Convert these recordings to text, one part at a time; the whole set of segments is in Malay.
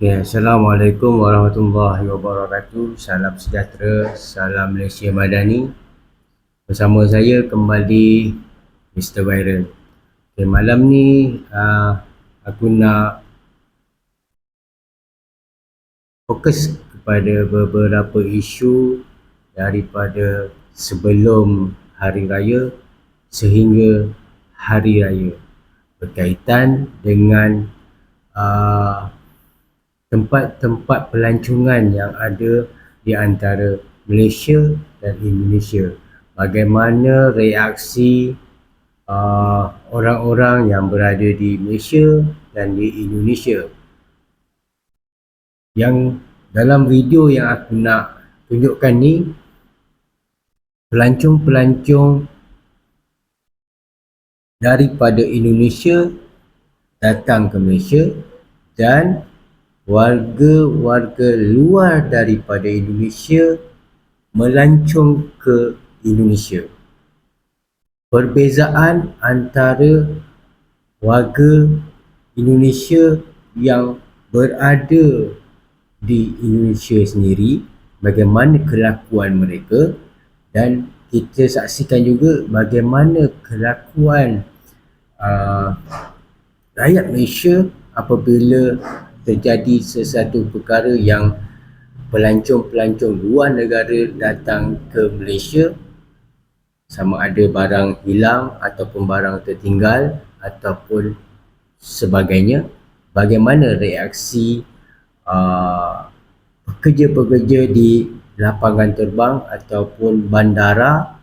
Okay, Assalamualaikum warahmatullahi wabarakatuh. Salam sejahtera, salam Malaysia Madani. Bersama saya kembali Mr. Byron. Okay, malam ni uh, aku nak fokus kepada beberapa isu daripada sebelum Hari Raya sehingga Hari Raya berkaitan dengan uh, tempat-tempat pelancongan yang ada di antara Malaysia dan Indonesia. Bagaimana reaksi uh, orang-orang yang berada di Malaysia dan di Indonesia. Yang dalam video yang aku nak tunjukkan ni pelancong-pelancong daripada Indonesia datang ke Malaysia dan warga-warga luar daripada Indonesia melancong ke Indonesia. Perbezaan antara warga Indonesia yang berada di Indonesia sendiri, bagaimana kelakuan mereka dan kita saksikan juga bagaimana kelakuan uh, rakyat Malaysia apabila terjadi sesuatu perkara yang pelancong-pelancong luar negara datang ke Malaysia sama ada barang hilang ataupun barang tertinggal ataupun sebagainya bagaimana reaksi uh, pekerja-pekerja di lapangan terbang ataupun bandara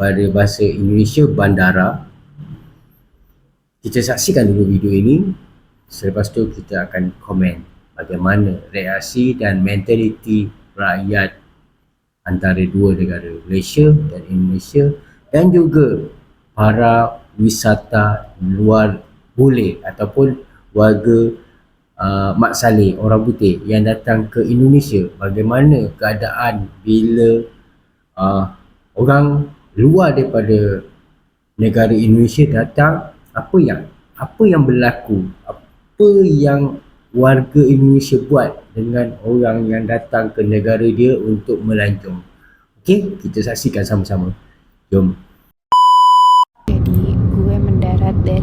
pada bahasa Indonesia bandara. Kita saksikan dulu video ini selepas tu kita akan komen bagaimana reaksi dan mentaliti rakyat antara dua negara Malaysia dan Indonesia dan juga para wisata luar boleh ataupun warga uh, Mak Saleh orang putih yang datang ke Indonesia. Bagaimana keadaan bila uh, orang luar daripada negara Indonesia datang? Apa yang apa yang berlaku? Apa yang warga Indonesia buat dengan orang yang datang ke negara dia untuk melancong. Okey, kita saksikan sama-sama. Jom.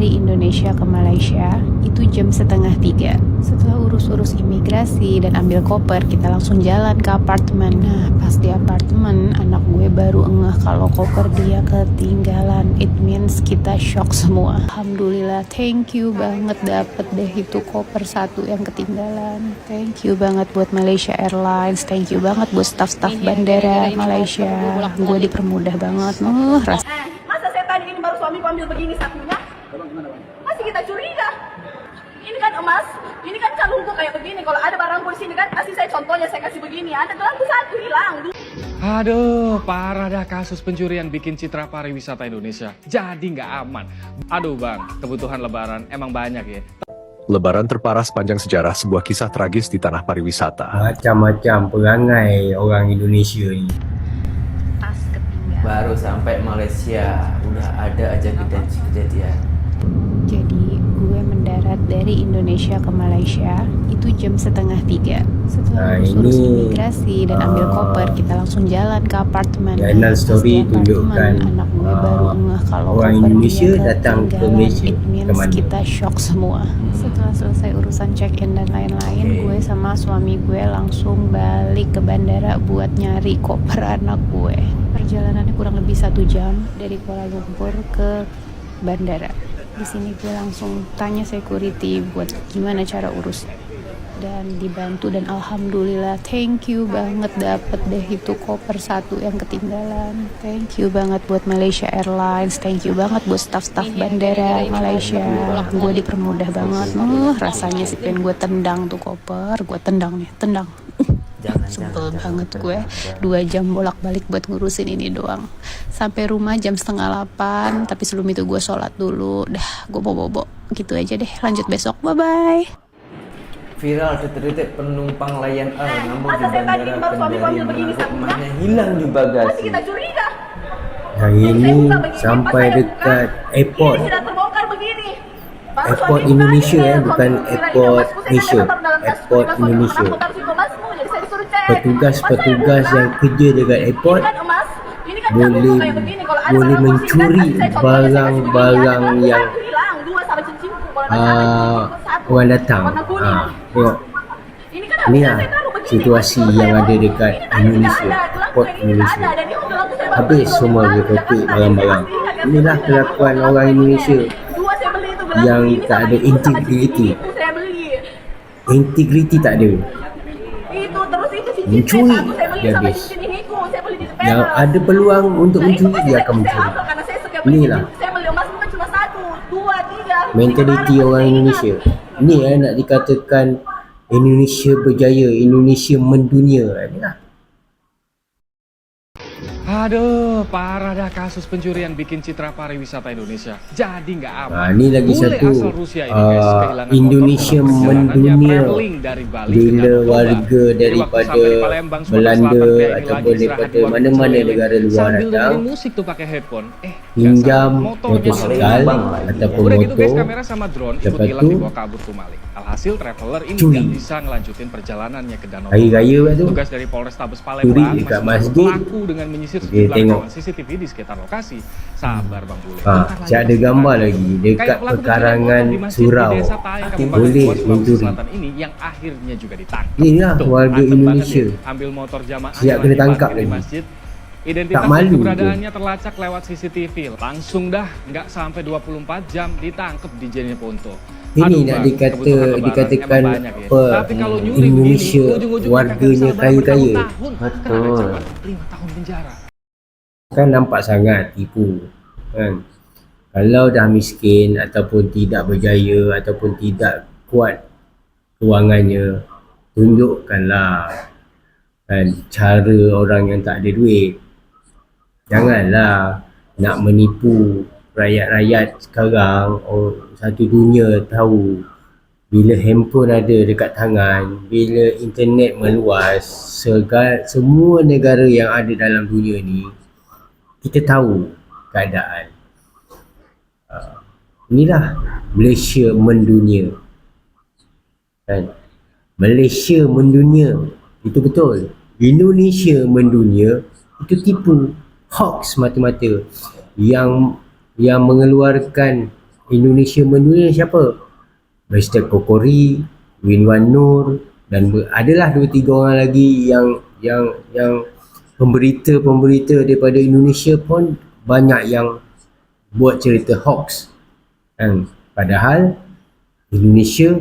Dari Indonesia ke Malaysia itu jam setengah tiga. Setelah urus-urus imigrasi dan ambil koper, kita langsung jalan ke apartemen. Nah, pas di apartemen, anak gue baru ngeh kalau koper dia ketinggalan. It means kita shock semua. Alhamdulillah, thank you banget dapet deh itu koper satu yang ketinggalan. Thank you banget buat Malaysia Airlines. Thank you banget buat staff-staff bandara Malaysia. Gue dipermudah banget. Uh, ras Eh, masa saya tadi ini baru suamiku ambil begini satunya? Masih kita curiga. Ini kan emas, ini kan kalungku kayak begini. Kalau ada barangku di sini kan, kasih saya contohnya saya kasih begini. Ada gelangku satu hilang. Aduh, parah dah kasus pencurian bikin citra pariwisata Indonesia. Jadi nggak aman. Aduh bang, kebutuhan lebaran emang banyak ya. Lebaran terparah sepanjang sejarah sebuah kisah tragis di tanah pariwisata. Macam-macam perangai orang Indonesia ni. tas ketinggalan. baru sampai Malaysia udah ada aja kejadian kejadian Jadi gue mendarat dari Indonesia ke Malaysia itu jam setengah tiga. Setelah Nah, ini, imigrasi dan ambil ah, koper, kita langsung jalan ke apartemen. Pas story tunjukkan, anak gue ah, baru ngeh kalau orang Indonesia datang ke. Malaysia. It means kita shock semua. Setelah selesai urusan check-in dan lain-lain, Oke. gue sama suami gue langsung balik ke bandara buat nyari koper anak gue. Perjalanannya kurang lebih satu jam dari Kuala Lumpur ke bandara. Di sini gue langsung tanya security buat gimana cara urus dan dibantu dan alhamdulillah thank you banget dapet deh itu koper satu yang ketinggalan. Thank you banget buat Malaysia Airlines thank you banget buat staff-staff bandara Malaysia. Gue dipermudah banget. Uh, rasanya sih pengen gue tendang tuh koper gue tendang nih tendang jangan Sebel jangan, banget jangan, gue jangan. Dua jam bolak-balik buat ngurusin ini doang Sampai rumah jam setengah delapan Tapi sebelum itu gue sholat dulu Dah gue bobo-bobo Gitu aja deh lanjut besok Bye-bye viral detik-detik penumpang Lion Air Eh, namun masa di saya tadi bandara baru suamiku Kendari ambil begini mengaku satunya? emasnya hilang di bagasi Masih kita curiga. Hari Saya ini buka begini, pas sampai saya dekat buka, airport. Ini sudah terbongkar begini. Baru airport suami Indonesia bukan, eh, suami bukan kira airport ini, Mas, Malaysia. saya kan dalam kas, Airport suami Mas, Indonesia. Petugas-petugas yang kerja dekat airport boleh boleh mencuri barang-barang yang satu. orang datang. Ah, tengok. Ni lah situasi yang ada dekat Indonesia, airport Indonesia. Habis semua dia Jakarta, barang-barang. Inilah kelakuan orang Indonesia yang tak ada integriti. Integriti tak ada. Itu terus itu cincin Mencuri, dia habis. Yang ada peluang untuk mencuri dia akan mencuri. Inilah. Mentaliti orang Indonesia. Ni eh nak dikatakan Indonesia berjaya, Indonesia mendunia. Inilah Aduh, parah dah kasus pencurian bikin citra pariwisata Indonesia. Jadi nggak aman. Nah, ni lagi Bule satu, asal Rusia ini guys, ah, kehilangan Indonesia motor mendunia. dari Bali bila warga daripada Sumatera Belanda ini ataupun daripada mana-mana ini. negara luar Sambil datang musik tuh pakai headphone. Eh, pinjam motosikal hilang. ataupun Udah gitu guys, motor kamera sama drone ikut Lepas hilang tu, dibawa kabur tuh Malik. Alhasil traveler ini nggak bisa ngelanjutin perjalanannya ke Danau Toba. raya tu Tugas dari Polrestabes Curi Palembang masih masjid. berlaku dengan menyisir sejumlah rekaman CCTV di sekitar lokasi. Sabar Bang Bule. ha, saya ada gambar lagi dekat pekarangan surau di boleh mencuri ini yang akhirnya juga ditangkap. inilah warga Indonesia ambil motor jamaah Siap kena tangkap lagi. masjid. Identitas Tak malu keberadaannya terlacak lewat CCTV. Langsung dah, nggak sampai 24 jam ditangkap di Jeneponto. Ini nak dikata dikatakan ya. apa nyuri Indonesia warganya kaya-kaya bertahun-tahun. Kena ancaman 5 tahun penjara. kan nampak sangat tipu kan kalau dah miskin ataupun tidak berjaya ataupun tidak kuat kewangannya tunjukkanlah kan cara orang yang tak ada duit janganlah nak menipu rakyat-rakyat sekarang oh, satu dunia tahu bila handphone ada dekat tangan bila internet meluas segala, semua negara yang ada dalam dunia ni kita tahu keadaan. Uh, inilah Malaysia mendunia. Kan? Malaysia mendunia itu betul. Indonesia mendunia itu tipu hoax mata-mata yang yang mengeluarkan Indonesia mendunia siapa? Mr. Kokori Winwan Nur dan ber- adalah dua tiga orang lagi yang yang yang pemberita-pemberita daripada Indonesia pun banyak yang buat cerita hoax. Kan? Padahal Indonesia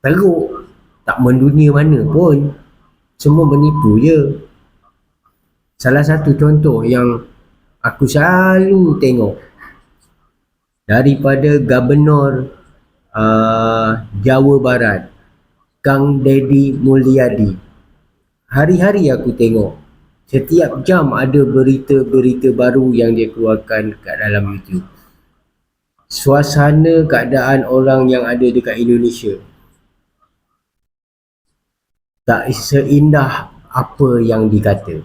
teruk tak mendunia mana pun semua menipu je. Salah satu contoh yang aku selalu tengok daripada Gubernur uh, Jawa Barat Kang Dedi Mulyadi. Hari-hari aku tengok setiap jam ada berita-berita baru yang dia keluarkan kat dalam YouTube. Suasana keadaan orang yang ada dekat Indonesia. Tak seindah apa yang dikata.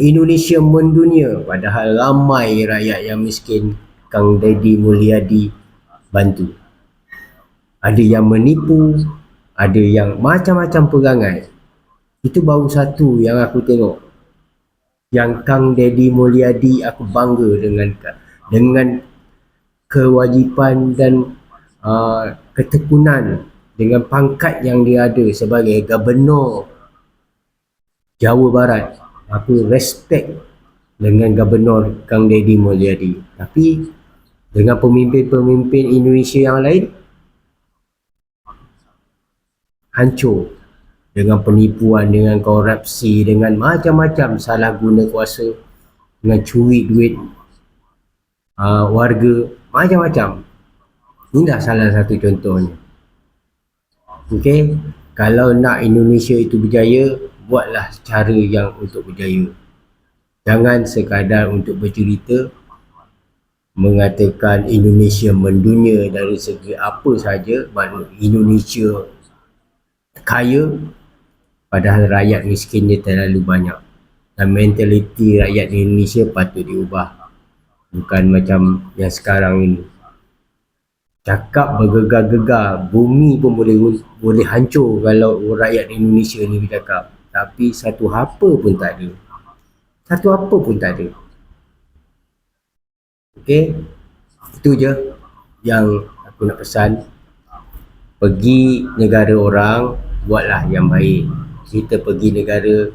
Indonesia mendunia padahal ramai rakyat yang miskin Kang Dedi Mulyadi bantu. Ada yang menipu ada yang macam-macam perangai. Itu baru satu yang aku tengok. Yang Kang Dedi Mulyadi aku bangga dengan dengan kewajipan dan uh, ketekunan dengan pangkat yang dia ada sebagai gubernur Jawa Barat. Aku respect dengan gubernur Kang Dedi Mulyadi. Tapi dengan pemimpin-pemimpin Indonesia yang lain hancur dengan penipuan, dengan korupsi, dengan macam-macam salah guna kuasa, dengan curi duit uh, warga, macam-macam. Inilah salah satu contohnya. Okey, kalau nak Indonesia itu berjaya, buatlah cara yang untuk berjaya. Jangan sekadar untuk bercerita mengatakan Indonesia mendunia dari segi apa saja, makna Indonesia kaya padahal rakyat miskin dia terlalu banyak. Dan mentaliti rakyat Indonesia patut diubah. Bukan macam yang sekarang ini. Cakap bergegar-gegar bumi pun boleh boleh hancur kalau rakyat Indonesia ni bercakap. Tapi satu apa pun tak ada. Satu apa pun tak ada Okey, itu je yang aku nak pesan. Pergi negara orang, buatlah yang baik. Kita pergi negara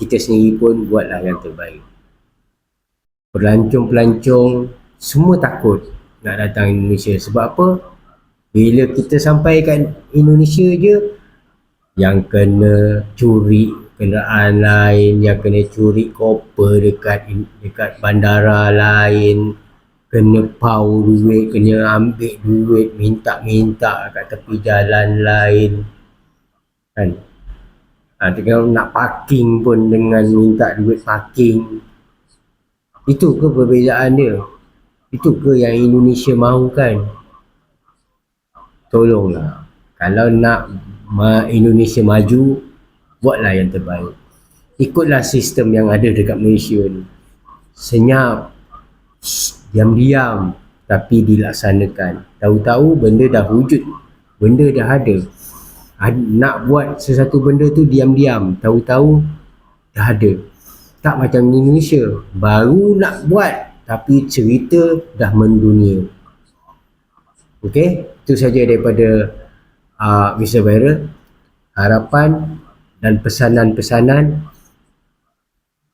kita sendiri pun buatlah yang terbaik. Pelancong-pelancong semua takut nak datang Indonesia. Sebab apa? Bila kita sampai kat Indonesia je, yang kena curi kenderaan lain, yang kena curi koper dekat dekat bandara lain, kena pau duit, kena ambil duit, minta-minta kat tepi jalan lain. Kan? Ha, kalau nak parking pun dengan minta duit parking. Itu ke perbezaan dia? Itu ke yang Indonesia mahukan? Tolonglah. Kalau nak Indonesia maju, buatlah yang terbaik. Ikutlah sistem yang ada dekat Malaysia ni. Senyap, diam-diam tapi dilaksanakan. Tahu-tahu benda dah wujud, benda dah ada. Ad- Nak buat sesuatu benda tu diam-diam, tahu-tahu dah ada. Tak macam Indonesia, baru nak buat tapi cerita dah mendunia. Okey, itu saja daripada uh, Mr. Viral. Harapan dan pesanan-pesanan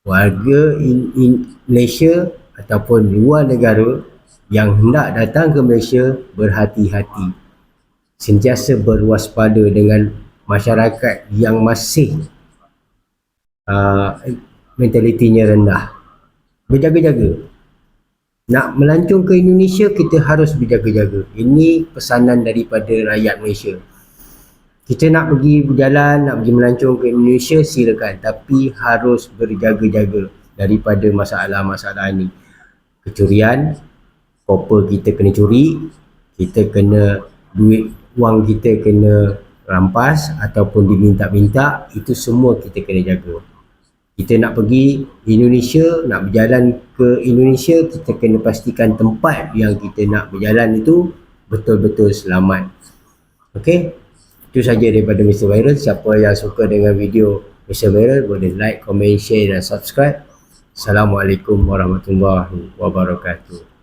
warga in, in Malaysia ataupun luar negara yang hendak datang ke Malaysia berhati-hati. Sentiasa berwaspada dengan masyarakat yang masih uh, mentalitinya rendah. Berjaga-jaga. Nak melancong ke Indonesia, kita harus berjaga-jaga. Ini pesanan daripada rakyat Malaysia. Kita nak pergi berjalan, nak pergi melancong ke Indonesia, silakan. Tapi harus berjaga-jaga daripada masalah-masalah ni. Kecurian, koper kita kena curi, kita kena duit wang kita kena rampas ataupun diminta-minta, itu semua kita kena jaga. Kita nak pergi Indonesia, nak berjalan ke Indonesia, kita kena pastikan tempat yang kita nak berjalan itu betul-betul selamat. Okey? Itu saja daripada Mr. Viral. Siapa yang suka dengan video Mr. Viral boleh like, comment, share dan subscribe. Assalamualaikum warahmatullahi wabarakatuh.